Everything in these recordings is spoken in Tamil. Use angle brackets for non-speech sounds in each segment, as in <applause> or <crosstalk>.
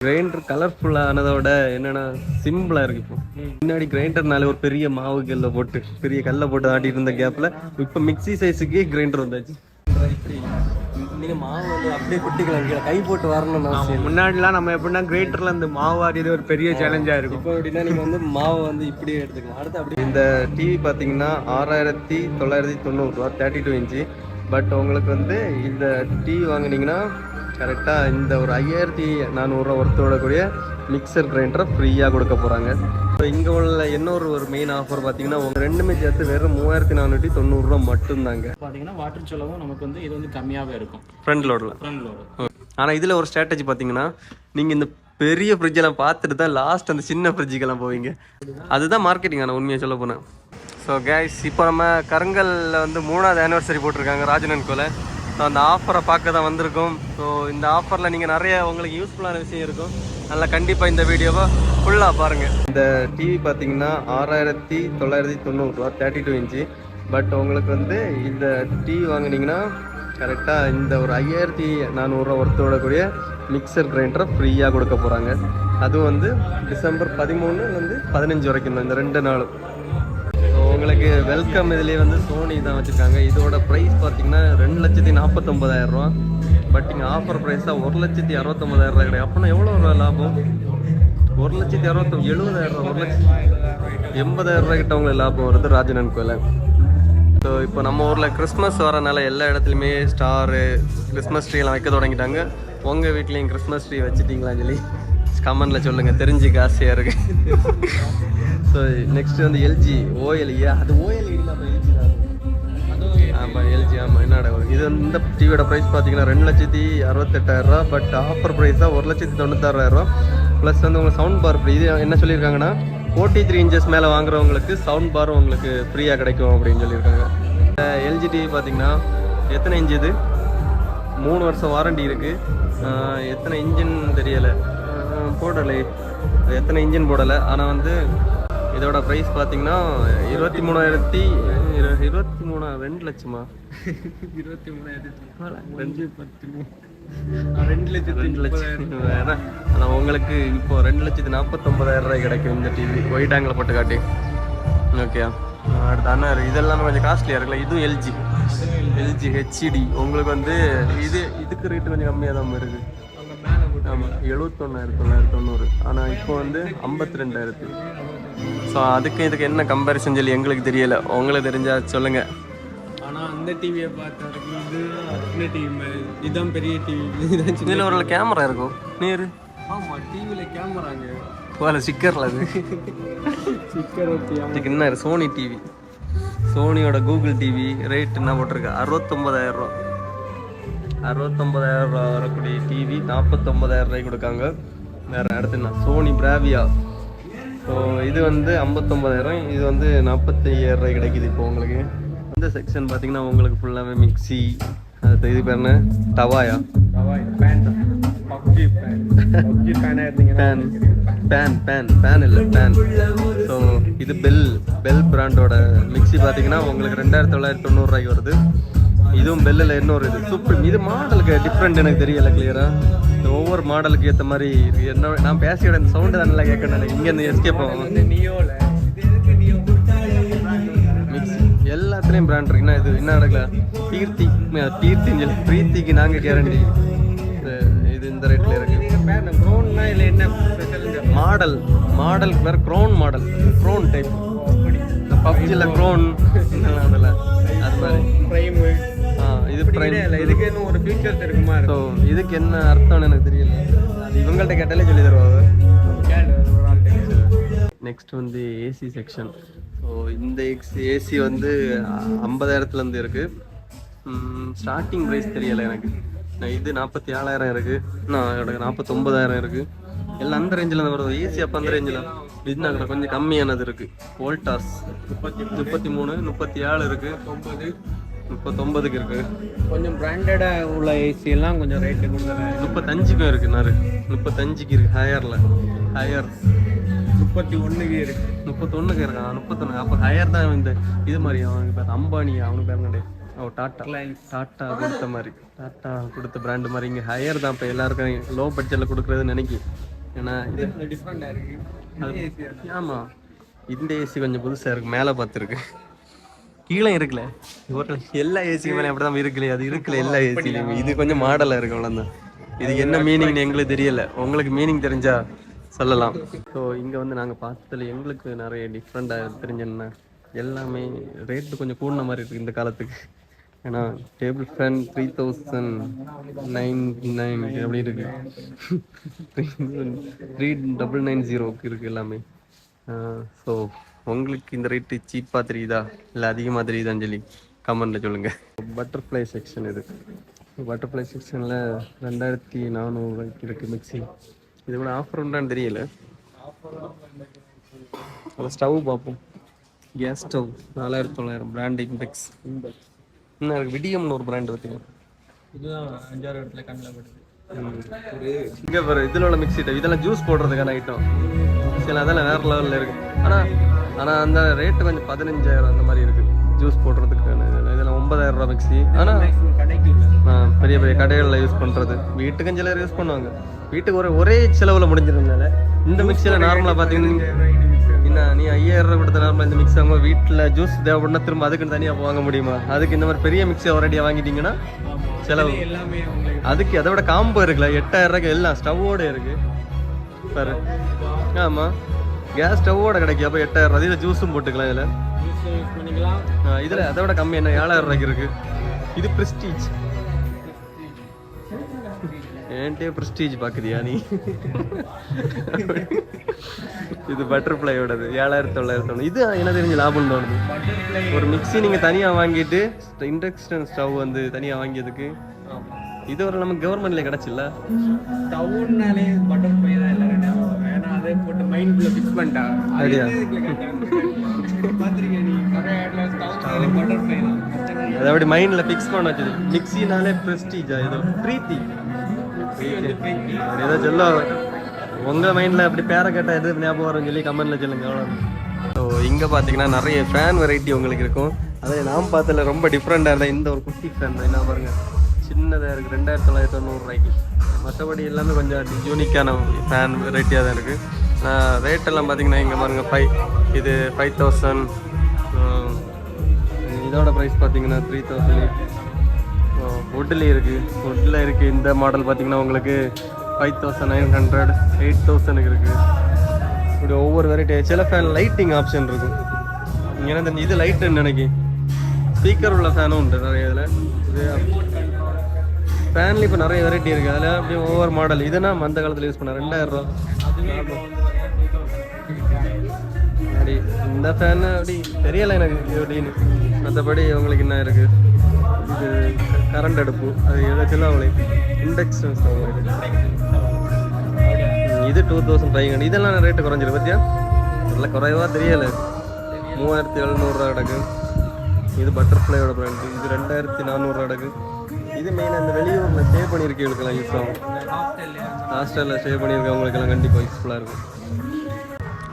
கிரைண்டர் கலர்ஃபுல்லானதோட என்னன்னா சிம்பிளா இருக்கு இப்போ. முன்னாடி கிரைண்டர்னால ஒரு பெரிய மாவு கல்ல போட்டு பெரிய கல்ல போட்டு ஆட்டிட்டு இருந்த கேப்ல இப்ப மிக்ஸி சைஸுக்கே கிரைண்டர் வந்தாச்சு. நீங்க மாவு வந்து அப்படியே குட்டிக்கலாம் கீழே கை போட்டு வரணும்னு அவசியம் முன்னாடிலாம் நம்ம எப்படின்னா கிரேட்டர்ல அந்த மாவு ஆடியது ஒரு பெரிய சேலஞ்சா இருக்கும். இப்போ எப்படின்னா நீங்க வந்து மாவை வந்து இப்படியே எடுத்துக்கலாம். அடுத்து அப்படி இந்த டிவி பாத்தீங்கன்னா ஆறாயிரத்தி தொள்ளாயிரத்தி தொண்ணூறு ரூபா தேர்ட்டி டூ இன்ச்சு பட் உங்களுக்கு வந்து இந்த டிவி வாங்குனீங்கன்னா கரெக்டாக இந்த ஒரு ஐயாயிரத்தி நானூறுரூவா ஒருத்தோட கூடிய மிக்சர் கிரைண்டரை ஃப்ரீயாக கொடுக்க போகிறாங்க இப்போ இங்கே உள்ள இன்னொரு ஒரு மெயின் ஆஃபர் பார்த்தீங்கன்னா உங்க ரெண்டுமே சேர்த்து வெறும் மூவாயிரத்தி நானூற்றி தொண்ணூறுரூவா மட்டும்தாங்க. பார்த்தீங்கன்னா வாட்டர் செலவும் நமக்கு வந்து இது வந்து கம்மியாகவே இருக்கும். ஃப்ரண்ட் லோடில் ஃப்ரண்ட் லோடு ஆனால் இதில் ஒரு ஸ்ட்ராட்டஜி பார்த்தீங்கன்னா நீங்கள் இந்த பெரிய ஃப்ரிட்ஜெல்லாம் பார்த்துட்டு தான் லாஸ்ட் அந்த சின்ன ஃப்ரிட்ஜுக்கெல்லாம் போவீங்க. அதுதான் மார்க்கெட்டிங் ஆனால் உண்மையாக சொல்ல போனேன். ஸோ கேஸ் இப்போ நம்ம கருங்கல்ல வந்து மூணாவது ஆனிவர்சரி போட்டிருக்காங்க ராஜனன் கோல. ஸோ அந்த ஆஃபரை பார்க்க தான் வந்திருக்கோம். ஸோ இந்த ஆஃபரில் நீங்கள் நிறைய உங்களுக்கு யூஸ்ஃபுல்லான விஷயம் இருக்கும். நல்லா கண்டிப்பாக இந்த வீடியோவை ஃபுல்லாக பாருங்கள் இந்த டிவி பார்த்தீங்கன்னா ஆறாயிரத்தி தொள்ளாயிரத்தி தொண்ணூறுரூவா தேர்ட்டி டூ இன்ச்சு பட் உங்களுக்கு வந்து இந்த டிவி வாங்கினீங்கன்னா கரெக்டாக இந்த ஒரு ஐயாயிரத்தி நானூறுரூவா ஒருத்தோட கூடிய மிக்சர் கிரைண்டரை ஃப்ரீயாக கொடுக்க போகிறாங்க அதுவும் வந்து டிசம்பர் பதிமூணுலேருந்து பதினஞ்சு வரைக்கும் தான் இந்த ரெண்டு நாளும். உங்களுக்கு வெல்கம் இதுலேயே வந்து சோனி தான் வச்சுருக்காங்க. இதோட ப்ரைஸ் பார்த்தீங்கன்னா ரெண்டு லட்சத்தி நாற்பத்தொம்பதாயிரம் ரூபா. பட் இங்கே ஆஃபர் ப்ரைஸாக ஒரு லட்சத்தி அறுபத்தொம்பதாயிரம் ரூபா கிடையாது. அப்படின்னா எவ்வளோ ரூபா லாபம்? ஒரு லட்சத்தி அறுபத்தொம்பது எழுபதாயிரம் ரூபா ஒரு லட்சத்தி எண்பதாயிரம் ரூபாய் கிட்ட உங்களுக்கு லாபம் வருது ராஜனன் கோயில ஸோ இப்போ நம்ம ஊரில் கிறிஸ்மஸ் வரனால எல்லா இடத்துலையுமே ஸ்டாரு கிறிஸ்மஸ் ட்ரீலாம் வைக்க தொடங்கிட்டாங்க. உங்கள் வீட்லேயும் கிறிஸ்மஸ் ட்ரீ வச்சுட்டீங்களா சொல்லி கமெண்டில் சொல்லுங்கள் தெரிஞ்சுக்க ஆசையாக இருக்குது ஸோ நெக்ஸ்ட் வந்து எல்ஜி ஓஎல்இ அது ஓஎல்இ இல்லாமல் எல்ஜி தான். ஆமாம் எல்ஜி ஆமாம் என்னடா இது வந்து இந்த டிவியோட ப்ரைஸ் பார்த்தீங்கன்னா ரெண்டு லட்சத்தி அறுபத்தெட்டாயிரரூவா பட் ஆஃபர் ப்ரைஸாக ஒரு லட்சத்தி தொண்ணூத்தாறாயிரரூவா ப்ளஸ் வந்து உங்களுக்கு சவுண்ட் பார் இது என்ன சொல்லியிருக்காங்கன்னா ஃபோர்ட்டி த்ரீ இன்ச்சஸ் மேலே வாங்குறவங்களுக்கு சவுண்ட் பார் உங்களுக்கு ஃப்ரீயாக கிடைக்கும் அப்படின்னு சொல்லியிருக்காங்க. எல்ஜி டிவி பார்த்தீங்கன்னா எத்தனை இன்ச் இது? மூணு வருஷம் வாரண்டி இருக்குது எத்தனை இன்ஜின் தெரியலை. போடலை. எத்தனை இன்ஜின் போடலை. ஆனால் வந்து இதோட ப்ரைஸ் பார்த்தீங்கன்னா இருபத்தி மூணாயிரத்தி இருபத்தி மூணா ரெண்டு லட்சமா? இருபத்தி மூணாயிரத்தி ரெண்டு பத்து ரெண்டு லட்சத்தி ரெண்டு லட்சம் வேற ஆனால் உங்களுக்கு இப்போ ரெண்டு லட்சத்தி நாற்பத்தொம்பதாயிரம் ரூபாய் கிடைக்கும் இந்த டிவி ஒயிட் ஆங்கிள் போட்டு காட்டி. ஓகே அடுத்து அண்ணா இருக்கு இதெல்லாம் கொஞ்சம் காஸ்ட்லியாக இருக்குல்ல? இதுவும் எல்ஜி எல்ஜி ஹெச்டி உங்களுக்கு வந்து இது இதுக்கு ரேட்டு கொஞ்சம் கம்மியாக தான் இருக்குது ஆமாம் எழுபத்தொன்னாயிரத்தி தொள்ளாயிரத்தி தொண்ணூறு. ஆனால் இப்போ வந்து ஐம்பத்தி ரெண்டாயிரத்து. ஸோ அதுக்கு இதுக்கு என்ன கம்பேரிசன் சொல்லி எங்களுக்கு தெரியல. உங்களுக்கு தெரிஞ்சா சொல்லுங்க. ஆனா அந்த டிவியை பார்த்ததுக்கு இது இந்த டிவி இதுதான் பெரிய டிவி இதுதான் சின்ன ஒரு கேமரா இருக்கும் நேரு ஆமா டிவியில கேமராங்க போல ஸ்டிக்கரில் அது. ஸ்டிக்கர் இதுக்கு என்ன சோனி டிவி சோனியோட கூகுள் டிவி ரேட் என்ன போட்டிருக்கு? அறுபத்தொம்பதாயிரம் ரூபா. அறுபத்தொம்பதாயிரம் ரூபா வரக்கூடிய டிவி நாற்பத்தொம்பதாயிரம் ரூபாய்க்கு கொடுக்காங்க. வேற அடுத்து என்ன? சோனி பிராவியா ஸோ இது வந்து ஐம்பத்தொம்பதாயிரம் இது வந்து ரூபாய் கிடைக்குது இப்போ உங்களுக்கு. இந்த செக்ஷன் பார்த்தீங்கன்னா உங்களுக்கு ஃபுல்லாகவே மிக்ஸி அது இது பேர் என்ன? டவாயா. பேன். பேன். பேன் இல்லை பேன் ஸோ இது பெல் பெல் பிராண்டோட மிக்ஸி பார்த்தீங்கன்னா உங்களுக்கு ரெண்டாயிரத்தி தொள்ளாயிரத்தி தொண்ணூறுரூவாய்க்கு வருது. இதுவும் பெல்லில் இன்னொரு இது. சூப்பர் இது மாடலுக்கு டிஃப்ரெண்ட் எனக்கு தெரியல கிளியரா இந்த ஒவ்வொரு மாடலுக்கு ஏற்ற மாதிரி. என்ன நான் பேசியோட இந்த சவுண்டு தான் நல்லா கேட்கணும் இங்கேருந்து எஸ்கேப் ஆகும். மிக்ஸி எல்லாத்துலேயும் பிராண்ட் இருக்குன்னா இது? என்ன நடக்கல? கீர்த்தி கீர்த்தின்னு சொல்லி பிரீத்திக்கு நாங்கள் கேரண்டி இது இந்த ரேட்டில் இருக்கு. பேன் ப்ரௌன்னா இல்லை என்ன? Special model. மாடல் வேறு க்ரோன் மாடல் க்ரோன் டைப் பப்ஜியில் க்ரோன் அது மாதிரி. இது இதுக்கு இன்னும் ஒரு ஃபியூச்சர்ஸ் இருக்குமா ஸோ இதுக்கு என்ன அர்த்தம்னு எனக்கு தெரியல. அது இவங்கள்ட்ட கேட்டாலே சொல்லி தருவாங்க நெக்ஸ்ட் வந்து ஏசி செக்ஷன் ஸோ இந்த எக்ஸ் ஏசி வந்து ஐம்பதாயிரத்துலேருந்து இருக்குது ஸ்டார்டிங் ப்ரைஸ் தெரியலை எனக்கு. இது நாற்பத்தி ஏழாயிரம் இருக்குது நான் எனக்கு நாற்பத்தொம்பதாயிரம் இருக்குது எல்லாம் அந்த ரேஞ்சில் தான் வருது. ஏசி அப்போ அந்த ரேஞ்சில் இதுனா கொஞ்சம் கம்மியானது இருக்குது வோல்டாஸ் முப்பத்தி முப்பத்தி மூணு முப்பத்தி ஏழு இருக்குது ஒன்பது முப்பத்தொம்பதுக்கு இருக்குது கொஞ்சம் பிராண்டடாக உள்ள ஏசி எல்லாம் கொஞ்சம் ரேட்டு கொடுக்குறேன் முப்பத்தஞ்சுக்கும் இருக்குது நாரு முப்பத்தஞ்சுக்கு இருக்குது ஹையரில் ஹையர் முப்பத்தி ஒன்றுக்கு இருக்கு. முப்பத்தொன்னுக்கு இருக்கான் முப்பத்தொன்று அப்போ ஹையர் தான் இந்த இது மாதிரி அவனுக்கு பேர் அம்பானி அவனுக்கு பேர் என்னடே ஓ டாட்டா. டாட்டா கொடுத்த மாதிரி. டாட்டா கொடுத்த பிராண்டு மாதிரி. இங்கே ஹையர் தான் இப்போ எல்லாருக்கும் லோ பட்ஜெட்டில் கொடுக்குறதுன்னு நினைக்கி ஏன்னா இது டிஃப்ரெண்டாக இருக்குது ஆமாம் இந்த ஏசி கொஞ்சம் புதுசாக இருக்கு. மேலே பார்த்துருக்கு. கீழே இருக்குல்ல. ஒரு எல்லா ஏசியுமே அப்படிதான் இருக்குல்ல. அது இருக்குல்ல எல்லா ஏசிலையுமே இது கொஞ்சம் மாடலாக இருக்கு அவ்வளவுதான். இது என்ன மீனிங்னு எங்களுக்கு தெரியல. உங்களுக்கு மீனிங் தெரிஞ்சா சொல்லலாம். ஸோ இங்கே வந்து நாங்கள் பார்த்ததுல எங்களுக்கு நிறைய டிஃப்ரெண்ட்டாக தெரிஞ்சேன்னா எல்லாமே ரேட்டு கொஞ்சம் கூடின மாதிரி இருக்குது இந்த காலத்துக்கு. ஏன்னா table fan three thousand nine nine அப்படி இருக்கு. த்ரீ டபுள் நைன் ஜீரோக்கு இருக்குது எல்லாமே. ஸோ உங்களுக்கு இந்த ரேட்டு சீப்பாக தெரியுதா? இல்லை அதிகமாக தெரியுதான்னு சொல்லி கமெண்ட்டில் சொல்லுங்கள் பட்டர்ஃப்ளை செக்ஷன் இது. பட்டர்ஃப்ளை செக்ஷனில் ரெண்டாயிரத்தி நானூறுவாய்க்கு இருக்குது மிக்ஸி இது கூட ஆஃபர் உண்டான்னு தெரியல. அதில் ஸ்டவ் பார்ப்போம். கேஸ் ஸ்டவ் நாலாயிரத்தி தொள்ளாயிரம். பிராண்ட் இம்பெக்ஸ் இன்னும் இருக்கு விடியம்னு ஒரு பிராண்ட் பார்த்தீங்க இதுதான் அஞ்சாறு இடத்துல கண்ணில் படுது. இங்கே பாரு இதில் உள்ள மிக்ஸி இதெல்லாம் ஜூஸ் போடுறதுக்கான ஐட்டம் சில அதெல்லாம் வேற லெவலில் இருக்கு. ஆனால் ஆனால் அந்த ரேட்டு கொஞ்சம் பதினஞ்சாயிரம் அந்த மாதிரி இருக்குது ஜூஸ் போடுறதுக்கான இதில் ஒன்பதாயிரம் ரூபா மிக்ஸி ஆனால் பெரிய பெரிய கடைகளில் யூஸ் பண்ணுறது வீட்டுக்கும் சிலர் யூஸ் பண்ணுவாங்க. வீட்டுக்கு ஒரு ஒரே செலவில் முடிஞ்சிருந்தால இந்த மிக்சியில் நார்மலாக பார்த்தீங்கன்னா என்ன நீ ஐயாயிரம் ரூபா கொடுத்த நார்மலாக இந்த மிக்ஸ் வாங்க வீட்டில் ஜூஸ் தேவைப்படுனா திரும்ப அதுக்குன்னு தனியாக வாங்க முடியுமா? அதுக்கு இந்த மாதிரி பெரிய மிக்ஸி ஒரேடியாக வாங்கிட்டீங்கன்னா செலவு. அதுக்கு அதை விட காம்போ இருக்குல்ல எட்டாயிரம் ரூபாய்க்கு எல்லாம் ஸ்டவ்வோடு இருக்குது பாரு. ஆமாம் கேஸ் ஸ்டவ்வோட கிடைக்கும் அப்போ எட்டாயிரம் ரூபாய். இதில் ஜூஸும் போட்டுக்கலாம் இதில். யூஸ் யூஸ் பண்ணிக்கலாம். இதில் அதை விட கம்மி என்ன? ஏழாயிரம் ரூபாய்க்கு இருக்கு. இது ப்ரெஸ்டீஜ் ஏன்ட்டே ப்ரெஸ்டீஜ் பார்க்குறியா நீ? இது பட்டர்ஃப்ளையோடது ஏழாயிரத்தி தொள்ளாயிரத்தி ஒன்று இது என்ன தெரிஞ்சு லாபம் தோணுது? ஒரு மிக்ஸி நீங்கள் தனியாக வாங்கிட்டு இண்டக்ஷன் ஸ்டவ் வந்து தனியாக வாங்கியதுக்கு. இது ஒரு நமக்கு கவர்மெண்ட்ல கிடைச்சில்ல? டவுன்னாலே பட்டர் ஃப்ளை தான் எல்லாரும் அதே போட்டு மைண்ட்குள்ள ஃபிக்ஸ் பண்ணிட்டாங்க அது? பார்த்திருக்கியா நீ? நிறைய இடத்துல ஸ்டவ்னாலே பட்டர் ஃப்ளை தான். அதை அப்படி மைண்ட்ல ஃபிக்ஸ் பண்ண வச்சது. மிக்ஸினாலே ப்ரெஸ்டீஜா இது பிரீத்தி ஏதோ சொல்ல உங்க மைண்ட்ல அப்படி பேரை கேட்டா எது ஞாபகம் வரும்னு சொல்லி கமெண்ட்ல சொல்லுங்க அவ்வளோ ஸோ இங்கே பார்த்தீங்கன்னா நிறைய ஃபேன் வெரைட்டி உங்களுக்கு இருக்கும். அதில் நாம் பார்த்ததுல ரொம்ப டிஃப்ரெண்டாக இருந்தால் இந்த ஒரு குட்டி ஃபேன் தான். என்ன பாருங்க. சின்னதாக இருக்குது ரெண்டாயிரத்தி தொள்ளாயிரத்தி தொண்ணூறுரூவாய்க்கு மற்றபடி எல்லாமே கொஞ்சம் யூனிக்கான ஃபேன் வெரைட்டியாக தான் இருக்குது ரேட்டெல்லாம் பார்த்தீங்கன்னா இங்கே பாருங்கள் ஃபைவ் இது ஃபைவ் தௌசண்ட் இதோட ப்ரைஸ் பார்த்தீங்கன்னா த்ரீ தௌசண்ட் வுட்டில் இருக்குது வுட்டில் இருக்குது இந்த மாடல் பார்த்தீங்கன்னா உங்களுக்கு five thousand nine hundred eight தௌசண்ட்க்கு இருக்குது இப்படி ஒவ்வொரு வெரைட்டி சில ஃபேன் லைட்டிங் ஆப்ஷன் இருக்கும். இங்கே என்ன தெரிஞ்சு இது லைட்டுன்னு நினைக்கி. ஸ்பீக்கர் உள்ள ஃபேனும் உண்டு நிறைய இதில். இது ஃபேன்ல இப்போ நிறைய வெரைட்டி இருக்குது அதில் அப்படியே ஒவ்வொரு மாடல் இதுனா அந்த காலத்தில் யூஸ் பண்ண ரெண்டாயிரம் ரூபா. அப்படி. இந்த ஃபேன் அப்படி தெரியலை எனக்கு எப்படின்னு. மற்றபடி அவங்களுக்கு என்ன இருக்குது இது கரண்ட் அடுப்பு. அது எதாச்சும் அவங்களுக்கு இண்டக்ஷன் ஸ்டவ் இது டூ தௌசண்ட் ஃபைவ் ஹண்ட்ரட் இதெல்லாம் ரேட்டு குறைஞ்சிரு பார்த்தியா நல்லா குறைவா தெரியலை. மூவாயிரத்தி எழுநூறுரூவா கிடக்கு. இது பட்டர்ஃப்ளையோட பிராண்ட் இது ரெண்டாயிரத்தி நானூறு கிடக்கு. இது மெயினாக இந்த வெளியூரில் ஸ்டே பண்ணியிருக்கவங்களுக்கெல்லாம் யூஸ் ஆகும். ஹாஸ்டலில் ஸ்டே பண்ணியிருக்கவங்களுக்கெல்லாம் கண்டிப்பாக யூஸ்ஃபுல்லாக இருக்கும்.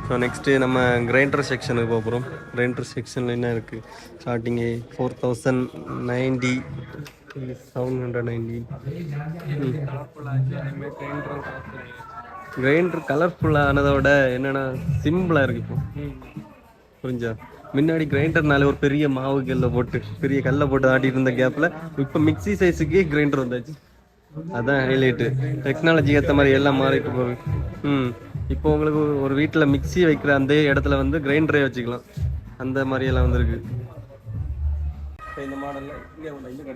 ஸோ நெக்ஸ்ட்டு நம்ம கிரைண்டர் செக்ஷனுக்கு போக போகிறோம் கிரைண்டர் செக்ஷனில் என்ன இருக்குது starting four thousand ninety seven hundred ninety grinder கலர்ஃபுல்லானதோட என்னென்னா சிம்பிளாக இருக்கு இப்போ. புரிஞ்சா? முன்னாடி கிரைண்டர்னால ஒரு பெரிய மாவு கல்லை போட்டு பெரிய கல்லை போட்டு ஆட்டிட்டு இருந்த கேப்பில் இப்போ மிக்ஸி சைஸுக்கே கிரைண்டர் வந்தாச்சு. அதான் ஹைலைட்டு டெக்னாலஜி ஏற்ற மாதிரி எல்லாம் மாறிட்டு போகுது. ம். இப்போ உங்களுக்கு ஒரு வீட்டில் மிக்ஸி வைக்கிற அந்த இடத்துல வந்து கிரைண்டரே வச்சுக்கலாம். அந்த மாதிரி எல்லாம் வந்திருக்கு இந்த மாடலில் இங்கே இங்கே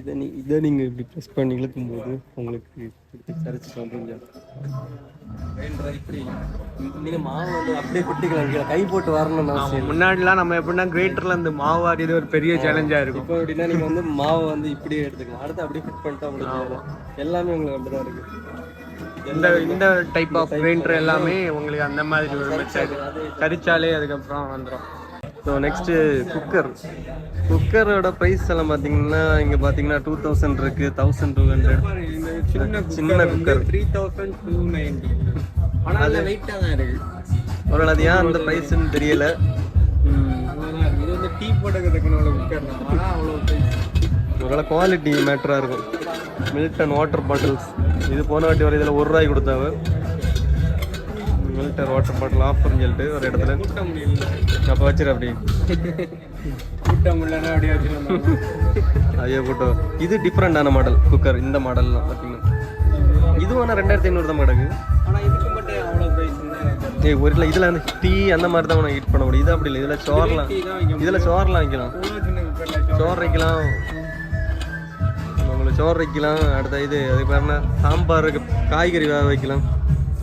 இதை நீ இதை நீங்கள் இப்படி ப்ரெஸ் பண்ணி இழுக்கும்போது உங்களுக்கு இப்படி சரிச்சுக்கலாம் புரிஞ்சா கிரைண்டரை இப்படி நீங்கள் மாவு வந்து அப்படியே குட்டிக்கலாம் கீழே கை போட்டு வரணும்னு அவசியம் முன்னாடிலாம் நம்ம எப்படின்னா கிரேட்டர்ல இந்த மாவு வாரியது ஒரு பெரிய சேலஞ்சா இருக்கும். இப்போ எப்படின்னா நீங்கள் வந்து மாவை வந்து இப்படியே எடுத்துக்கலாம். அடுத்து அப்படியே ஃபிட் பண்ணிட்டா உங்களுக்கு எல்லாமே உங்களுக்கு அப்படி தான் இருக்குது இந்த இந்த டைப் ஆஃப் கிரைண்டர் எல்லாமே உங்களுக்கு அந்த மாதிரி ஒரு மெத்தட் கரிச்சாலே அதுக்கப்புறம் வந்துடும் ஸோ நெக்ஸ்ட்டு குக்கர் குக்கரோட ப்ரைஸ் எல்லாம் பார்த்தீங்கன்னா இங்கே பார்த்தீங்கன்னா டூ தௌசண்ட் இருக்குது தௌசண்ட் டூ ஹண்ட்ரட் சின்ன சின்ன cooker three thousand two ninety ஆனால் வெயிட்டாக தான் இருக்கு. ஒரு அது ஏன் அந்த ப்ரைஸ்ன்னு தெரியல. இது வந்து டீ போட்டுக்கிறதுக்குன்னு உள்ள குக்கர் தான். ஆனால் அவ்வளோ price. ஒருவேளை குவாலிட்டி மேட்டராக இருக்கும். மில்டன் வாட்டர் பாட்டில்ஸ் இது போன வாட்டி வர இதில் ஒரு ரூபாய் கொடுத்தாவ மில்டர் வாட்டர் பாட்டில் ஆஃபர்னு சொல்லிட்டு ஒரு இடத்துல. கூட்டம் அப்போ வச்சிரு அப்படி. கூட்டம் இல்லைன்னா அப்படியே வச்சுருந்தோம் ஐயோ போட்டோ இது டிஃப்ரெண்டான மாடல் குக்கர் இந்த மாடல்லாம் பார்த்தீங்கன்னா இது வேணா ரெண்டாயிரத்தி ஐநூறு தான் கிடக்கு ஆனால் ஏய் ஒரு இல்லை இதில் அந்த டீ அந்த மாதிரி தான் ஹீட் பண்ண முடியும். இது அப்படி இல்லை. இதில் வைக்க இதில் சோர்லாம் வைக்கலாம். சோறு வைக்கலாம். சோறு வைக்கலாம் அடுத்த இது அதுக்கு பேர் என்ன? சாம்பாருக்கு காய்கறி வேக வைக்கலாம்.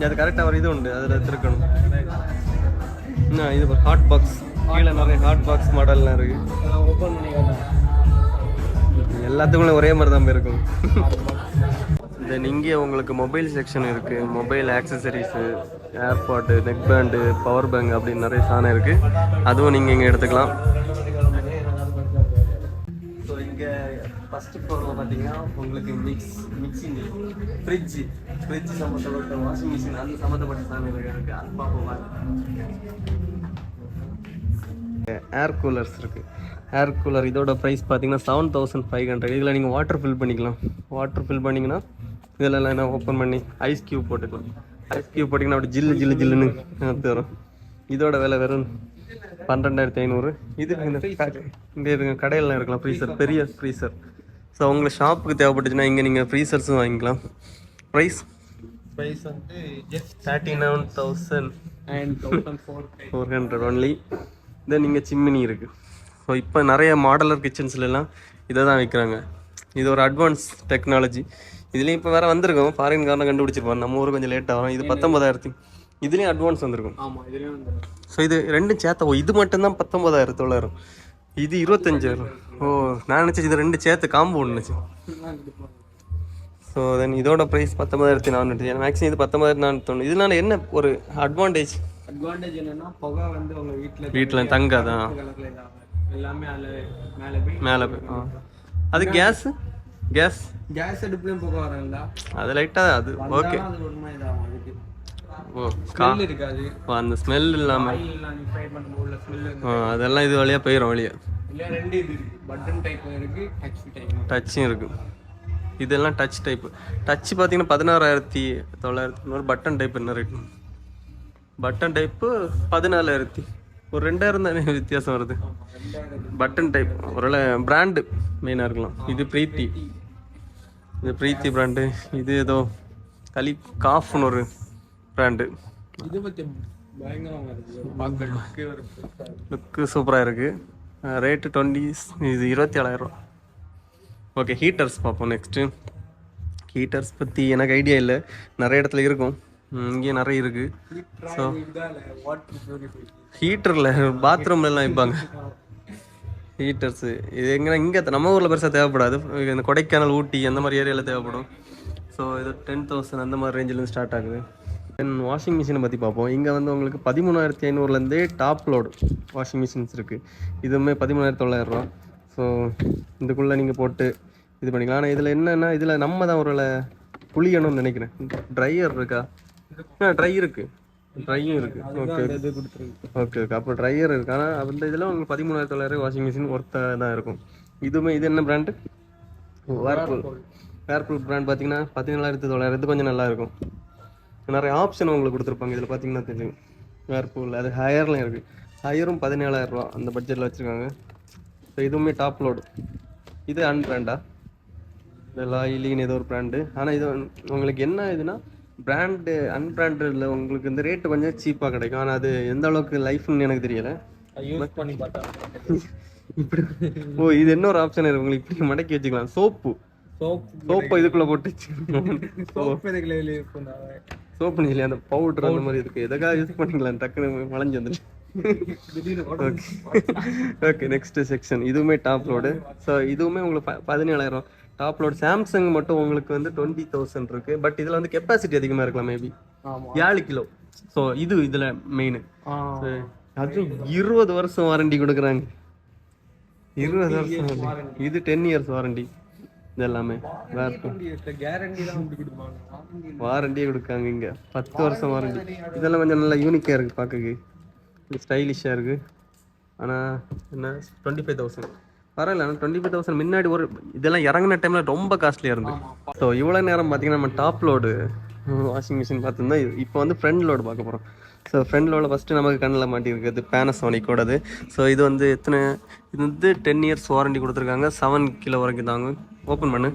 அது கரெக்டாக ஒரு இது உண்டு அதில் திருக்கணும். என்ன இது ஹாட் பாக்ஸ் கீழே நிறைய ஹாட் பாக்ஸ் மாடல்லாம் இருக்குது எல்லாத்துக்குள்ளே ஒரே மாதிரி தான் இருக்கும். தென் இங்கே உங்களுக்கு மொபைல் செக்ஷன் இருக்குது mobile accessories AirPod neck band power bank அப்படின்னு நிறைய சாணம் இருக்குது அதுவும் நீங்கள் இங்கே எடுத்துக்கலாம். ஃபஸ்ட்டு ஃப்ளோரில் பார்த்தீங்கன்னா உங்களுக்கு மிக்ஸ் மிக்சிங் ஃப்ரிட்ஜ் ஃப்ரிட்ஜ் சம்மந்தப்பட்ட வாஷிங் மிஷின் அந்த சம்மந்தப்பட்ட சாதனம் இருக்கு. அது பார்ப்போம் ஏர் கூலர்ஸ் இருக்கு. ஏர் கூலர் இதோட ப்ரைஸ் பார்த்தீங்கன்னா செவன் தௌசண்ட் ஃபைவ் ஹண்ட்ரட் இதில் நீங்கள் வாட்டர் ஃபில் பண்ணிக்கலாம். வாட்டர் ஃபில் பண்ணிங்கன்னா இதில் என்ன ஓப்பன் பண்ணி ஐஸ் கியூப் போட்டுக்கலாம். ஐஸ் கியூப் போட்டிங்கன்னா அப்படி ஜில்லு ஜில்லு ஜில்லுன்னு காத்து வரும். இதோட விலை வெறும் பன்னெண்டாயிரத்தி ஐநூறு. இது இந்த இருக்க கடையில இருக்கலாம் ஃப்ரீசர் பெரிய ஃப்ரீசர் ஸோ உங்களுக்கு ஷாப்புக்கு தேவைப்பட்டுச்சுன்னா இங்கே நீங்கள் ஃப்ரீசர்ஸும் வாங்கிக்கலாம். ப்ரைஸ் ப்ரைஸ் வந்து just thirty nine thousand and four four hundred only then இங்கே சிம்மினி இருக்குது ஸோ இப்போ நிறைய மாடலர் கிச்சன்ஸ்லாம் இதை தான் வைக்கிறாங்க. இது ஒரு அட்வான்ஸ் டெக்னாலஜி இதுலேயும் இப்போ வேறு வந்திருக்கும். ஃபாரின்காரன் கண்டுபிடிச்சிருப்பாங்க. நம்ம ஊர் கொஞ்சம் லேட்டாக வரும் இது பத்தொம்பதாயிரத்தி இதுலேயும் அட்வான்ஸ் வந்திருக்கும். ஆமாம் இதுலேயும் வந்து ஸோ இது ரெண்டும் சேர்த்த இது மட்டும்தான் பத்தொம்பதாயிரம் தொள்ளாயிரம் இது இருபத்தஞ்சாயிரம். ஓ நான் நினச்சேன் இது ரெண்டு சேர்த்து காம்போ நினச்சேன். ஸோ தென் இதோட ப்ரைஸ் பத்தொம்பதாயிரத்தி நானூற்றி மேக்ஸிமம் இது பத்தொம்பதாயிரத்தி நானூற்றி இதனால என்ன ஒரு அட்வான்டேஜ் அட்வான்டேஜ் என்னன்னா புகை வந்து உங்க வீட்டில் வீட்டில் தங்காதான் எல்லாமே அதில் மேலே போய் மேலே போய் அது கேஸு கேஸ் கேஸ் அடுப்புலையும் புகை வரல அது லைட்டாக அது ஓகே ஓ இருக்காது. அந்த ஸ்மெல் ஸ்மெல் அதெல்லாம் இது வழியாக போயிடும் வழியா இல்லை ரெண்டு இது இருக்கு. பட்டன் டைப் இருக்கு டச் டைப் டச்சும் இருக்குது இதெல்லாம் டச் டைப்பு டச் பார்த்தீங்கன்னா பதினாறாயிரத்தி தொள்ளாயிரத்தி தொண்ணூறு பட்டன் டைப் என்ன இருக்கு பட்டன் டைப்பு பதினாலாயிரத்தி. ஒரு ரெண்டாயிரம் தானே வித்தியாசம் வருது. பட்டன் டைப் ஒருவேளை பிராண்டு மெயினாக இருக்கலாம். இது பிரீத்தி இது பிரீத்தி பிராண்டு இது ஏதோ கலி காஃப்னு ஒரு பிராண்டு ஒரு லுக்கு சூப்பராக இருக்குது ரேட்டு டுவெண்ட்டி இது இருபத்தி ஏழாயிரம் ஓகே ஹீட்டர்ஸ் பார்ப்போம் நெக்ஸ்ட்டு ஹீட்டர்ஸ் பற்றி எனக்கு ஐடியா இல்லை. நிறைய இடத்துல இருக்கும். இங்கேயும் நிறைய இருக்குது ஸோ ஹீட்டரில் பாத்ரூம்லலாம் வைப்பாங்க. ஹீட்டர்ஸு இது எங்கே இங்கே நம்ம ஊரில் பெருசாக தேவைப்படாது. இந்த கொடைக்கானல் ஊட்டி அந்த மாதிரி ஏரியாவில் தேவைப்படும். ஸோ இது டென் தௌசண்ட் அந்த மாதிரி ரேஞ்சிலேருந்து ஸ்டார்ட் ஆகுது. தென் வாஷிங் மிஷினை பற்றி பார்ப்போம். இங்கே வந்து உங்களுக்கு பதிமூணாயிரத்தி ஐநூறுலேருந்தே டாப் லோடு வாஷிங் மிஷின்ஸ் இருக்குது இதுவுமே பதிமூணாயிரத்தி தொள்ளாயிரரூவா ஸோ இதுக்குள்ளே நீங்கள் போட்டு இது பண்ணிக்கலாம். ஆனால் இதில் என்னென்னா இதில் நம்ம தான் ஒரு புளியணும்னு நினைக்கிறேன். ட்ரையர் இருக்கா? ஆ ட்ரை இருக்குது ட்ரையும் இருக்குது ஓகே ஓகே ஓகே அப்போ ட்ரையர் இருக்கு. ஆனால் அந்த இதில் உங்களுக்கு பதிமூணாயிரத்தி தொள்ளாயிரம் வாஷிங் மிஷின் ஒர்த்தாக தான் இருக்கும். இதுவுமே இது என்ன பிராண்டு வேர்பூல் வேர்பூல் பிராண்ட் பார்த்தீங்கன்னா பதினேழாயிரத்தி தொள்ளாயிரம். இது கொஞ்சம் நல்லா இருக்கும். நிறைய ஆப்ஷன் உங்களுக்கு கொடுத்துருப்பாங்க. இதில் பார்த்தீங்கன்னா தெரியும். வேர்பூல் அது ஹையர்லாம் இருக்குது ஹையரும் பதினேழாயிரம் ரூபா அந்த பட்ஜெட்டில் வச்சுருக்காங்க. ஸோ இதுவுமே டாப் லோடு இது அன் பிராண்டா இதெல்லாம் இலின்னு ஏதோ ஒரு பிராண்டு ஆனால் இது உங்களுக்கு என்ன இதுனா பிராண்டு அன்பிராண்டில் உங்களுக்கு இந்த ரேட்டு கொஞ்சம் சீப்பாக கிடைக்கும். ஆனால் அது எந்த அளவுக்கு லைஃப்னு எனக்கு தெரியல. யூஸ் பண்ணி பார்த்தா இப்படி <laughs> ஓ இது இன்னொரு ஆப்ஷன் இருக்கு உங்களுக்கு இப்படி மடக்கி வச்சுக்கலாம். சோப்பு. சோப் சோப்பை இதுக்குள்ளே போட்டு சோப் இதுக்குள்ள சோப்பு இல்லை அந்த பவுடர் அந்த மாதிரி இருக்கு எதுக்காக யூஸ் பண்ணிக்கலாம் டக்குன்னு வந்துட்டு. திடீர்னு ஓகே நெக்ஸ்ட் செக்ஷன் இதுவுமே டாப் லோடு ஸோ இதுவுமே உங்களுக்கு பதினேழாயிரம். டாப் லோடு சாம்சங் மட்டும் உங்களுக்கு வந்து டுவெண்ட்டி தௌசண்ட் இருக்கு. பட் இதில் வந்து கெப்பாசிட்டி அதிகமாக இருக்கலாம் மேபி ஏழு கிலோ. ஸோ இது இதில் மெயின் ஆ. அது இருபது வருஷம் வாரண்டி கொடுக்குறாங்க. இருபது வருஷம். இது டென் இயர்ஸ் வாரண்டி இது எல்லாமே. கேரண்டி தான் அப்படி கொடுப்பாங்க. வாரண்டி வாரண்டியே கொடுக்காங்க இங்கே. பத்து வருஷம் வாரண்டி இதெல்லாம் கொஞ்சம் நல்லா யூனிக்காக இருக்குது பார்க்கக்கு ஸ்டைலிஷாக இருக்குது ஆனால் என்ன? டுவெண்ட்டி ஃபைவ் தௌசண்ட் பரவாயில்ல ஆனால் டுவெண்ட்டி ஃபைவ் தௌசண்ட் முன்னாடி ஒரு இதெல்லாம் இறங்கின டைமில் ரொம்ப காஸ்ட்லியாக இருந்து ஸோ இவ்வளோ நேரம் பார்த்தீங்கன்னா நம்ம டாப் லோடு வாஷிங் மிஷின் பார்த்துருந்தோம் இப்போ வந்து ஃப்ரண்ட் லோடு பார்க்க போகிறோம் ஸோ ஃப்ரண்ட் ஃபஸ்ட்டு நமக்கு கண்ணில் மாட்டியிருக்கிறது பேனசோனிக்கோடது ஸோ இது வந்து எத்தனை இது வந்து டென் இயர்ஸ் வாரண்டி கொடுத்துருக்காங்க. செவன் கிலோ வரைக்கும் தாங்க. ஓப்பன் பண்ணு.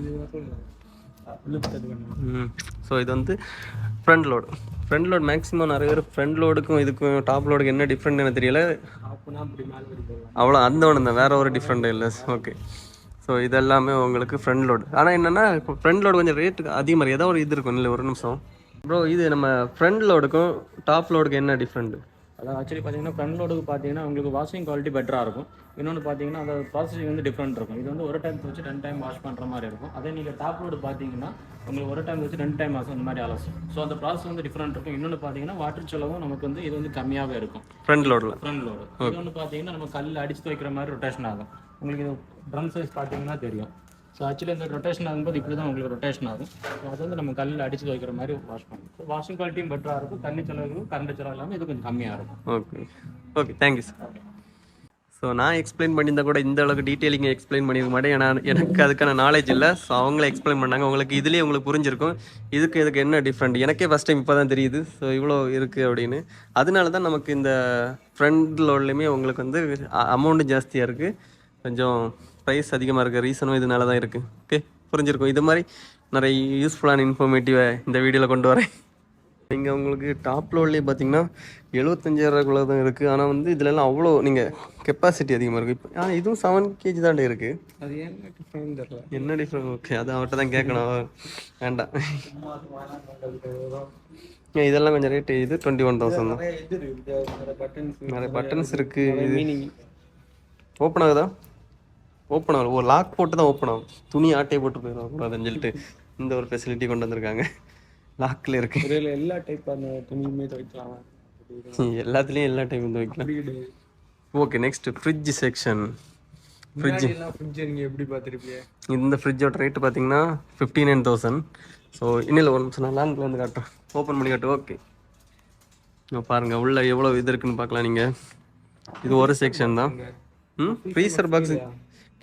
ஸோ இது வந்து front load front load maximum நிறைய பேர் ஃப்ரண்ட் லோடுக்கும் இதுக்கும் டாப் லோடுக்கு என்ன டிஃப்ரெண்ட் எனக்கு தெரியல. அப்படி அவ்வளோ அந்த ஒன்று தான். வேறு ஒரு டிஃப்ரெண்ட் இல்லை. ஓகே ஸோ இதெல்லாமே உங்களுக்கு ஃப்ரண்ட் லோடு ஆனால் என்னென்னா இப்போ ஃப்ரண்ட் லோடு கொஞ்சம் ரேட்டு அதிகமாக ஏதோ ஒரு இது இருக்கும். இல்லை ஒரு நிமிஷம். ப்ரோ இது நம்ம ஃப்ரண்ட் லோடுக்கும் டாப் லோடுக்கு என்ன டிஃப்ரெண்ட் அதாவது ஆக்சுவலி பார்த்தீங்கன்னா ஃப்ரண்ட் லோடுக்கு பார்த்தீங்கன்னா உங்களுக்கு வாஷிங் குவாலிட்டி பெட்டராக இருக்கும். இன்னொன்று பார்த்தீங்கன்னா அதோட ப்ராசஸிங் வந்து டிஃப்ரெண்ட் இருக்கும். இது வந்து ஒரு டைம் வச்சு ரெண்டு டைம் வாஷ் பண்ணுற மாதிரி இருக்கும். அதே நீங்கள் டாப் லோடு பார்த்தீங்கன்னா உங்களுக்கு ஒரு டைம் வச்சு ரெண்டு டைம் வாஷ் அந்த மாதிரி அலசும். ஸோ அந்த ப்ராசஸ் வந்து டிஃப்ரெண்ட் இருக்கும். இன்னொன்று பார்த்தீங்கன்னா வாட்டர் செலவும் நமக்கு வந்து இது வந்து கம்மியாகவே இருக்கும். ஃப்ரண்ட் லோடில் ஃப்ரண்ட் லோடு இது வந்து பார்த்தீங்கன்னா நம்ம கல்லில் அடிச்சு துவைக்கிற மாதிரி ரொட்டேஷன் ஆகும். உங்களுக்கு இது ட்ரம் சைஸ் பார்த்தீங்கன்னா தெரியும். ஸோ ஆக்சுவலி இந்த ரொட்டேஷன் ஆகும்போது இப்படி தான் உங்களுக்கு ரொட்டேஷன் ஆகும். ஸோ அது வந்து நம்ம கல்லில் அடிச்சு துவைக்கிற மாதிரி வாஷ் பண்ணுவோம் வாஷிங் குவாலிட்டியும் பெட்டராக இருக்கும். தண்ணி செலவு கரண்ட் செலவு இல்லாமல் இது கொஞ்சம் கம்மியாக இருக்கும். Okay okay thank you sir so நான் எக்ஸ்பிளைன் பண்ணியிருந்தா கூட இந்த அளவுக்கு டீட்டெயிலிங் எக்ஸ்பிளைன் பண்ணியிருக்க மாட்டேன். ஏன்னா எனக்கு அதுக்கான நாலேஜ் இல்லை. ஸோ அவங்களே எக்ஸ்பிளைன் பண்ணாங்க. உங்களுக்கு இதுலேயே உங்களுக்கு புரிஞ்சிருக்கும். இதுக்கு இதுக்கு என்ன டிஃப்ரெண்ட் எனக்கே ஃபஸ்ட் டைம் இப்போ தான் தெரியுது. ஸோ இவ்வளோ இருக்குது அப்படின்னு. அதனால தான் நமக்கு இந்த ஃப்ரெண்ட் லோட்லேயுமே உங்களுக்கு வந்து அமௌண்ட்டு ஜாஸ்தியாக இருக்குது கொஞ்சம் ப்ரைஸ் அதிகமாக இருக்க ரீசனும் இதனால தான் இருக்குது ஓகே புரிஞ்சிருக்கும். இது மாதிரி நிறைய யூஸ்ஃபுல்லான இன்ஃபர்மேட்டிவை இந்த வீடியோவில் கொண்டு வரேன். இங்கே உங்களுக்கு டாப் லோட்லேயே பார்த்தீங்கன்னா எழுபத்தஞ்சாயிரக்குள்ள தான் இருக்குது ஆனால் வந்து இதுலலாம் அவ்வளோ நீங்கள் கெப்பாசிட்டி அதிகமாக இருக்குது இப்போ ஆனால் இதுவும் செவன் கேஜி தாண்டே இருக்குது அது என்ன டிஃப்ரெண்ட் தெரியல. என்ன டிஃப்ரெண்ட் ஓகே அது அவர்கிட்ட தான் கேட்கணும். வேண்டாம். இதெல்லாம் கொஞ்சம் ரேட்டு இது டுவெண்ட்டி ஒன் தௌசண்ட் தான். நிறைய பட்டன்ஸ் இருக்குது இது ஓப்பன் ஆகுதா? ஓப்பன் ஆகல. ஒரு லாக் போட்டு தான் ஓப்பன் ஆகும். துணி ஆட்டையை போட்டு போயிடக்கூடாதுன்னு சொல்லிட்டு இந்த ஒரு ஃபெசிலிட்டி கொண்டு வந்திருக்காங்க. லாக்கில் இருக்குது இதில் எல்லா டைப் அந்த துணியுமே துவைக்கலாம். எல்லாத்துலேயும் எல்லா டைமும் வந்து வைக்கலாம் வீடு okay next fridge section fridge fridge நீங்கள் எப்படி பார்த்துருப்பீங்க? இந்த ஃப்ரிட்ஜோட ரேட்டு பார்த்தீங்கன்னா ஃபிஃப்டி நைன் தௌசண்ட் ஸோ இன்னில் ஒரு நிமிஷம் நான் லாங்கில் வந்து காட்டுறேன். ஓப்பன் பண்ணி காட்டு ஓகே பாருங்கள் உள்ள எவ்வளோ இது இருக்குன்னு பார்க்கலாம் நீங்கள் இது ஒரு செக்ஷன் தான். ம்? ஃப்ரீசர் பாக்ஸ்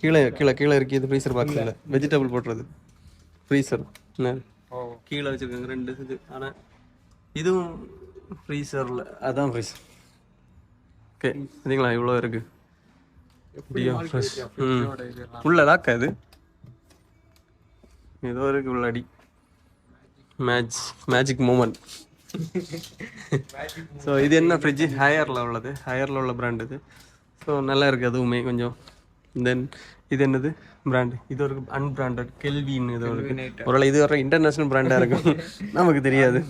கீழே கீழே கீழே இருக்கு இது ஃப்ரீசர் பாக்ஸ் இல்லை வெஜிடபிள் போட்டுறது ஃப்ரீசர் என்ன? ஓ. கீழே வச்சுருக்காங்க ரெண்டு இது. ஆனால் இதுவும் ஃப்ரீசரில் அதான் ஃப்ரீசர் ஓகே சரிங்களா இவ்வளோ இருக்கு. உள்ள லாக்கா இது ஏதோ இருக்கு உள்ளாடி. மேட்ச் மேஜிக் மூமெண்ட் ஸோ இது என்ன ஃப்ரிட்ஜு ஹையரில் உள்ளது. ஹையரில் உள்ள பிராண்ட் இது. ஸோ நல்லா இருக்குது அதுவுமே கொஞ்சம். தென் இது என்னது? பிராண்டு இது ஒரு அன்பிராண்டட் கெல்வின்னு இது இருக்கு. ஒருவேளை இது வர இன்டர்நேஷ்னல் பிராண்டாக இருக்கும். <laughs> நமக்கு தெரியாது.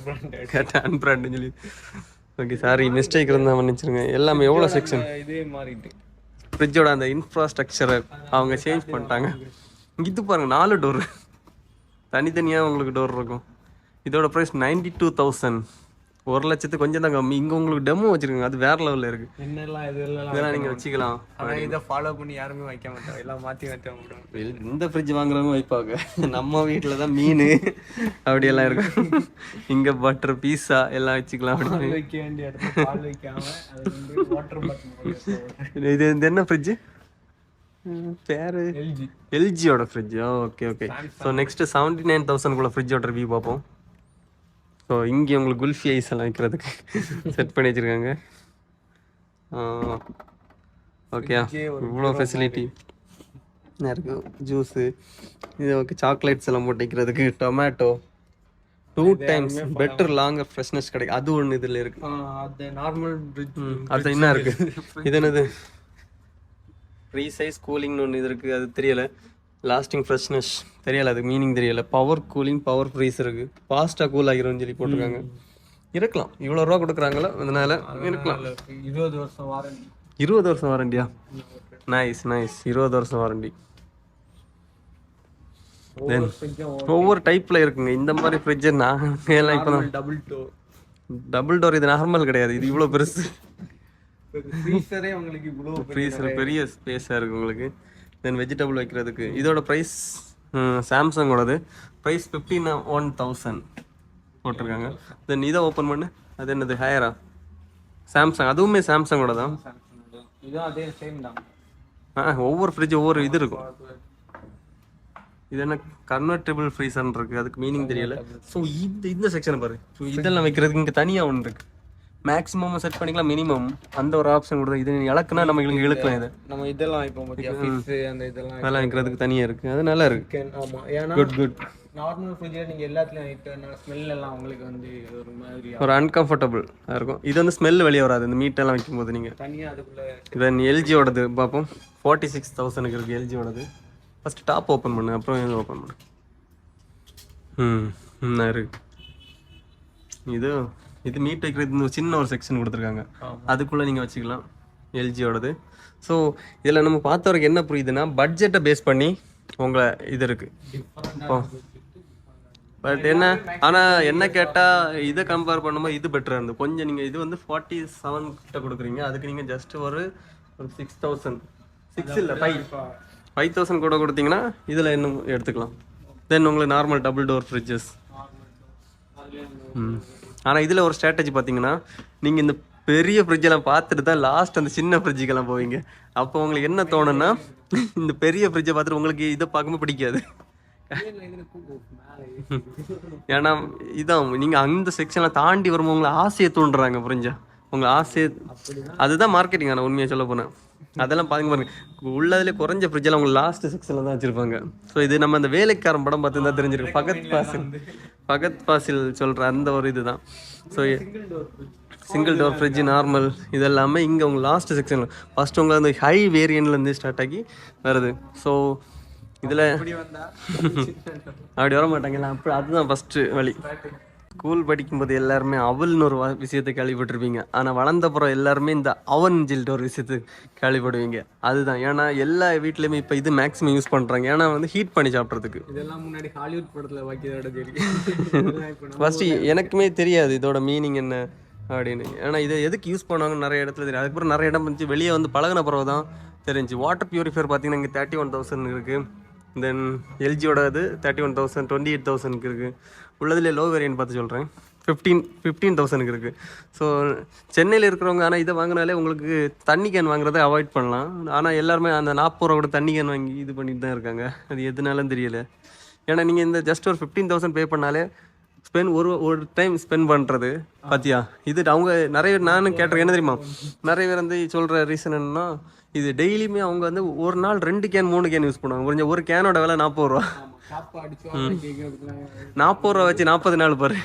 கேட்டால் அன்பிராண்டுன்னு சொல்லி. ஓகே சாரி மிஸ்டேக் இருந்தால் மன்னிச்சிருங்க. எல்லாமே எவ்வளோ செக்ஷன் இதே மாறிட்டு. ஃப்ரிட்ஜோட அந்த இன்ஃப்ராஸ்ட்ரக்சரை அவங்க சேஞ்ச் பண்ணிட்டாங்க. இது பாருங்க நாலு டோர் தனித்தனியாக உங்களுக்கு டோர் இருக்கும். இதோட ப்ரைஸ் நைன்டி டூ தௌசண்ட் ஒரு லட்சத்துக்கு கொஞ்சம் தான் கம்மி. இங்கே உங்களுக்கு டெமோ வச்சுருக்காங்க. அது வேற லெவலில் இருக்குது என்னெல்லாம் இதெல்லாம் இதெல்லாம் நீங்கள் வச்சுக்கலாம். ஆனால் இதை ஃபாலோ பண்ணி யாருமே வைக்க மாட்டாங்க. எல்லாம் மாற்றி விடுவோம் இந்த ஃப்ரிட்ஜ் வாங்குறவங்க வைப்பாங்க. நம்ம வீட்டில் தான் மீன். அப்படியெல்லாம் இருக்கும். இங்கே பட்டர் பீஸா எல்லாம் வச்சுக்கலாம் அப்படி பால் வைக்க வேண்டிய இடத்துல பால் வைக்காம இது இது என்ன ஃப்ரிட்ஜு பேரு? LG. எல்ஜியோட fridge okay okay. So next seventy nine தௌசண்ட்குள்ள ஃப்ரிட்ஜோட ரிவ்யூ பார்ப்போம். ஸோ இங்கே உங்களுக்கு குல்ஃபி ஐஸ் எல்லாம் வைக்கிறதுக்கு செட் பண்ணி வச்சுருக்காங்க. ஓகே இவ்வளோ ஃபெசிலிட்டி இருக்கு ஜூஸு இது ஓகே சாக்லேட்ஸ் எல்லாம் போட்டு வைக்கிறதுக்கு. Tomato two times better longer freshness கிடைக்கும் அது ஒன்று இதில் இருக்கு. அது நார்மல் அது என்ன இருக்கு? இது என்னது? ஃப்ரீ சைஸ் கூலிங்னு ஒன்று இது இருக்குது அது தெரியல. லாஸ்டிங் ஃப்ரெஷ்னஸ் தெரியல அது மீனிங் தெரியல. பவர் கூலிங் பவர் ஃப்ரீஸ் இருக்கு. ஃபாஸ்ட்டாக கூல் ஆகிரும்னு சொல்லி போட்டிருக்காங்க. இருக்கலாம். இவ்வளோ ரூபா கொடுக்குறாங்களோ அதனால இருக்கலாம். இருபது வருஷம் வாரண்டி இருபது வருஷம் வாரண்டியா நைஸ் நைஸ் இருபது வருஷம் வாரண்டி தென் ஒவ்வொரு டைப்பில் இருக்குங்க. இந்த மாதிரி ஃப்ரிட்ஜை நாங்கள் எல்லாம் இப்போ தான் டபுள் டோ டபுள் டோர் இது நார்மல் கிடையாது. இது இவ்வளோ பெருசு. ஃப்ரீசரே உங்களுக்கு இவ்வளோ ஃப்ரீசர் பெரிய ஸ்பேஸாக இருக்குது உங்களுக்கு. தென் வெஜிடபிள் வைக்கிறதுக்கு. இதோட ப்ரைஸ் சாம்சங்கோடது ப்ரைஸ் ஃபிஃப்டீன் ஒன் தௌசண்ட் போட்டிருக்காங்க. தென் இதை ஓப்பன் பண்ணு. அது என்னது ஹையரா சாம்சங் அதுவுமே சாம்சங்கோட தான் இதுவும் அதே சேம் தான். ஆ ஒவ்வொரு ஃப்ரிட்ஜ் ஒவ்வொரு இது இருக்கும். இது என்ன கன்வெர்டபிள் ஃப்ரீசர்னு இருக்கு. அதுக்கு மீனிங் தெரியல. ஸோ இந்த இந்த செக்ஷன் பாரு. ஸோ இதெல்லாம் வைக்கிறதுக்கு இங்கே தனியாக ஒன்று இருக்கு. மேக்ஸிமம் செட் பண்ணிக்கலாம் மினிமம் அந்த ஒரு ஆப்ஷன் கொடுத்தா இது இலக்குனா நம்ம இங்கே இழுக்கலாம் இது. நம்ம இதெல்லாம் இப்போ அந்த இதெல்லாம் அதெல்லாம் வைக்கிறதுக்கு தனியாக இருக்கு. அது நல்லா இருக்கு. சிக்கன் ஆமா. ஏன்னா குட் குட் நார்மல் ஃப்ரிட்ஜில் நீங்கள் எல்லாத்துலையும் ஸ்மெல் எல்லாம் உங்களுக்கு வந்து ஒரு மாதிரி ஒரு அன்கம்ஃபர்டபுள் இருக்கும். இது வந்து ஸ்மெல் வெளியே வராது. இந்த மீட்டெல்லாம் வைக்கும்போது நீங்கள் தனியாக அதுக்குள்ளே தென் எல்ஜியோடது பார்ப்போம். ஃபார்ட்டி சிக்ஸ் தௌசண்ட்க்கு இருக்குது எல்ஜியோடது ஃபஸ்ட் டாப் ஓப்பன் பண்ணு அப்புறம் இது ஓப்பன் பண்ணு. ம் இருக்கு. இது இது மீட் வைக்கிறது சின்ன ஒரு செக்ஷன் கொடுத்துருக்காங்க. அதுக்குள்ளே நீங்கள் வச்சுக்கலாம். எல்ஜியோடது ஸோ இதில் நம்ம பார்த்த வரைக்கும் என்ன புரியுதுன்னா பட்ஜெட்டை பேஸ் பண்ணி உங்களை இது இருக்குது பட் என்ன? ஆனால் என்ன கேட்டால் இதை கம்பேர் பண்ணும்போது இது பெட்டராக இருந்து கொஞ்சம் நீங்கள் இது வந்து ஃபார்ட்டி செவன் கிட்ட கொடுக்குறீங்க. அதுக்கு நீங்கள் ஜஸ்ட் ஒரு ஒரு சிக்ஸ் தௌசண்ட் சிக்ஸ் இல்லை ஃபைவ் ஃபைவ் தௌசண்ட் கூட கொடுத்தீங்கன்னா இதில் இன்னும் எடுத்துக்கலாம். தென் உங்களுக்கு நார்மல் டபுள் டோர் ஃப்ரிட்ஜஸ் ம். ஆனால் இதில் ஒரு ஸ்ட்ராட்டஜி பார்த்தீங்கன்னா நீங்கள் இந்த பெரிய ஃப்ரிட்ஜெல்லாம் பார்த்துட்டு தான் லாஸ்ட் அந்த சின்ன ஃப்ரிட்ஜுக்கெல்லாம் போவீங்க. அப்போ உங்களுக்கு என்ன தோணுன்னா இந்த பெரிய ஃப்ரிட்ஜை பார்த்துட்டு உங்களுக்கு இதை பார்க்கும்போது பிடிக்காது. ஏன்னா இதான் நீங்கள் அந்த செக்ஷனை தாண்டி வரும்போது உங்களை ஆசையை தூண்டுறாங்க புரிஞ்சா? உங்கள் ஆசையை அதுதான் மார்க்கெட்டிங் ஆனால் உண்மையாக சொல்ல போனேன் அதெல்லாம் பாருங்க பாருங்க. உள்ளதுல குறைஞ்ச ஃப்ரிட்ஜெல்லாம் உங்களுக்கு லாஸ்ட் செக்ஷனில் தான் வச்சிருப்பாங்க. ஸோ இது நம்ம அந்த வேலைக்காரன் படம் பார்த்து தான் தெரிஞ்சிருக்கு பகத் பாசன் பகத் பாசில் சொல்கிற அந்த ஒரு இதுதான். So single door fridge normal இதெல்லாமே இங்கே உங்க லாஸ்ட் செக்ஷனில் ஃபர்ஸ்ட் உங்களை அந்த ஹை வேரியன்ட்லேருந்து ஸ்டார்ட் ஆகி வருது. ஸோ இதில் <laughs> அப்படி வர மாட்டாங்கல்ல அப்படி அதுதான் ஃபஸ்ட்டு வழி. ஸ்கூல் படிக்கும்போது எல்லாருமே அவல்னு ஒரு விஷயத்தை கேள்விப்பட்டிருப்பீங்க. ஆனால் வளர்ந்தப்புறம் எல்லாருமே இந்த அவன் ஜில்ட்டு ஒரு விஷயத்தை கேள்விப்படுவீங்க. அதுதான். ஏன்னா எல்லா வீட்லேயுமே இப்போ இது மேக்ஸிமம் யூஸ் பண்ணுறாங்க ஏன்னா வந்து ஹீட் பண்ணி சாப்பிட்றதுக்கு. இதெல்லாம் முன்னாடி ஹாலிவுட் படத்தில் வைக்கிறதோட தெரியும். <laughs> ஃபஸ்ட்டு எனக்குமே தெரியாது இதோட மீனிங் என்ன அப்படின்னு. ஏன்னா இதை எதுக்கு யூஸ் பண்ணுவாங்கன்னு நிறைய இடத்துல தெரியும். அதுக்கப்புறம் நிறைய இடம் வந்து வெளியே வந்து பழகின பிறகு தான் தெரிஞ்சு. வாட்டர் பியூரிஃபையர் பார்த்தீங்கன்னா இங்கே தேர்ட்டி ஒன் தௌசண்ட் இருக்குது தென் எல்ஜியோட இது thirty one thousand twenty eight தௌசண்ட்க்கு இருக்குது உள்ளதிலே லோ வேரியன்ட் பார்த்து சொல்கிறேன் ஃபிஃப்டீன் ஃபிஃப்டீன் தௌசண்ட்க்கு இருக்குது ஸோ சென்னையில் இருக்கிறவங்க ஆனால் இதை வாங்கினாலே உங்களுக்கு தண்ணி கேன் வாங்குறதை அவாய்ட் பண்ணலாம். ஆனால் எல்லாருமே அந்த நாற்பது ரூபா கூட தண்ணி கேன் வாங்கி இது பண்ணிட்டு தான் இருக்காங்க. அது எதுனாலும் தெரியல. ஏன்னா நீங்கள் இந்த ஜஸ்ட் ஒரு ஃபிஃப்டீன் தௌசண்ட் பே பண்ணாலே ஸ்பெண்ட் ஒரு ஒரு டைம் ஸ்பெண்ட் பண்ணுறது பாத்தியா? இது அவங்க நிறைய பேர் நானும் கேட்டிருக்கேன். என்ன தெரியுமா? நிறைய பேர் வந்து சொல்கிற ரீசன் என்னன்னா இது டெய்லியுமே அவங்க வந்து ஒரு நாள் ரெண்டு கேன் மூணு கேன் யூஸ் பண்ணுவாங்க. கொஞ்சம் ஒரு கேனோட விலை நாற்பது ரூபா. நாற்பது ரூபா வச்சு நாற்பது நாள் பாரு.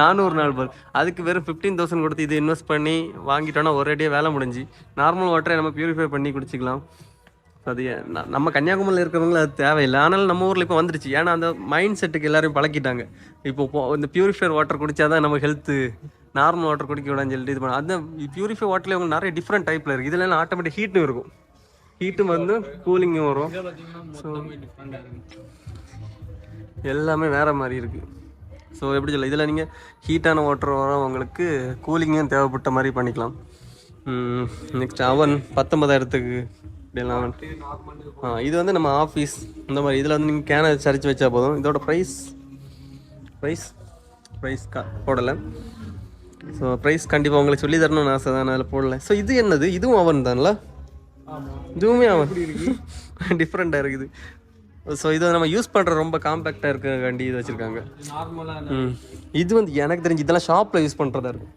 நானூறு நாள் பாரு. அதுக்கு வெறும் ஃபிஃப்டீன் தௌசண்ட் கொடுத்து இது இன்வெஸ்ட் பண்ணி வாங்கிட்டோன்னா ஒரேடியாக வேலை முடிஞ்சு. நார்மல் வாட்டரை நம்ம பியூரிஃபை பண்ணி குடிச்சிக்கலாம். அது நம்ம கன்னியாகுமரியில் இருக்கிறவங்களுக்கு அது தேவையில்லை. ஆனாலும் நம்ம ஊரில் இப்போ வந்துருச்சு. ஏன்னா அந்த மைண்ட் செட்டுக்கு எல்லாரையும் பழக்கிட்டாங்க. இப்போ இந்த பியூரிஃபையர் வாட்டர் குடிச்சாதான் நம்ம ஹெல்த்து நார்மல் வாட்டர் குடிக்க விடான்னு சொல்லிட்டு இது பண்ண அந்த பியூரிஃபை வாட்டர்லேயே உங்களுக்கு நிறைய டிஃப்ரெண்ட் டைப்பில் இருக்குது இதுல ஆட்டோமேட்டிக் ஹீட்டும் இருக்கும். ஹீட்டும் வந்து கூலிங்கும் வரும். ஸோ எல்லாமே வேற மாதிரி இருக்கு. ஸோ எப்படி சொல்ல இதில் நீங்கள் ஹீட்டான வாட்டர் வரும் உங்களுக்கு கூலிங்கும் தேவைப்பட்ட மாதிரி பண்ணிக்கலாம். நெக்ஸ்ட் அவன் பத்தொன்பதாயிரத்துக்கு இப்படியெல்லாம் ஆ இது வந்து நம்ம ஆஃபீஸ் இந்த மாதிரி இதில் வந்து நீங்கள் கேனை சரிச்சு வச்சா போதும். இதோட ப்ரைஸ் ப்ரைஸ் ப்ரைஸ் கா போடலை. ஸோ ப்ரைஸ் கண்டிப்பாக உங்களுக்கு சொல்லி தரணும்னு ஆசை தான் அதில் போடல. ஸோ இது என்னது? இதுவும் அவன் தான்ல? ஆமாம் இதுவுமே அவன் டிஃப்ரெண்ட்டாக இருக்குது. ஸோ இதை நம்ம யூஸ் பண்ணுற ரொம்ப காம்பேக்டாக இருக்காண்டி இது வச்சுருக்காங்க. இது வந்து எனக்கு தெரிஞ்சு இதெல்லாம் ஷாப்பில் யூஸ் பண்ணுறதா இருக்கும்.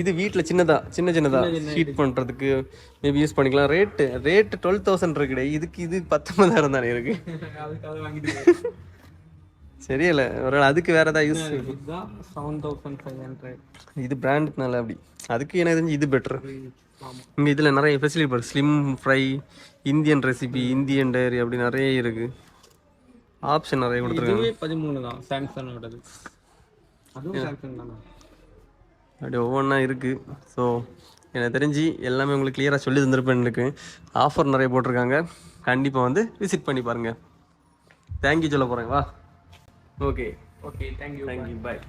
இது வீட்டில் சின்னதா சின்ன சின்னதா ஹீட் பண்ணுறதுக்கு மேபி யூஸ் பண்ணிக்கலாம். ரேட்டு ரேட்டு டுவெல் தௌசண்ட் இருக்குடே. இதுக்கு இது பத்தொன்பதாயிரம் தானே இருக்கு. <laughs> <laughs> சரியில்ல. ஒரு அதுக்கு வேற ஏதாவது use seven thousand five hundred இது பிராண்டுனால அப்படி. அதுக்கு எனக்கு தெரிஞ்சு இது பெட்டர் ஆமாம் இங்கே இதில் நிறைய ஃபெசிலிட்டி பாரு. Slim fry Indian recipe Indian dairy அப்படி நிறைய இருக்கு. ஆப்ஷன் நிறைய கொடுத்துருக்காங்க. பதிமூணு தான் சாம்சங்கோடது. அப்படி ஒவ்வொன்றா இருக்குது ஸோ எனக்கு தெரிஞ்சு எல்லாமே உங்களுக்கு கிளியராக சொல்லி தந்திருப்பேன் இருக்கு ஆஃபர் நிறைய போட்டிருக்காங்க. கண்டிப்பாக வந்து விசிட் பண்ணி பாருங்கள் தேங்க்யூ சொல்ல போகிறேன் வா. Okay okay thank you thank you bye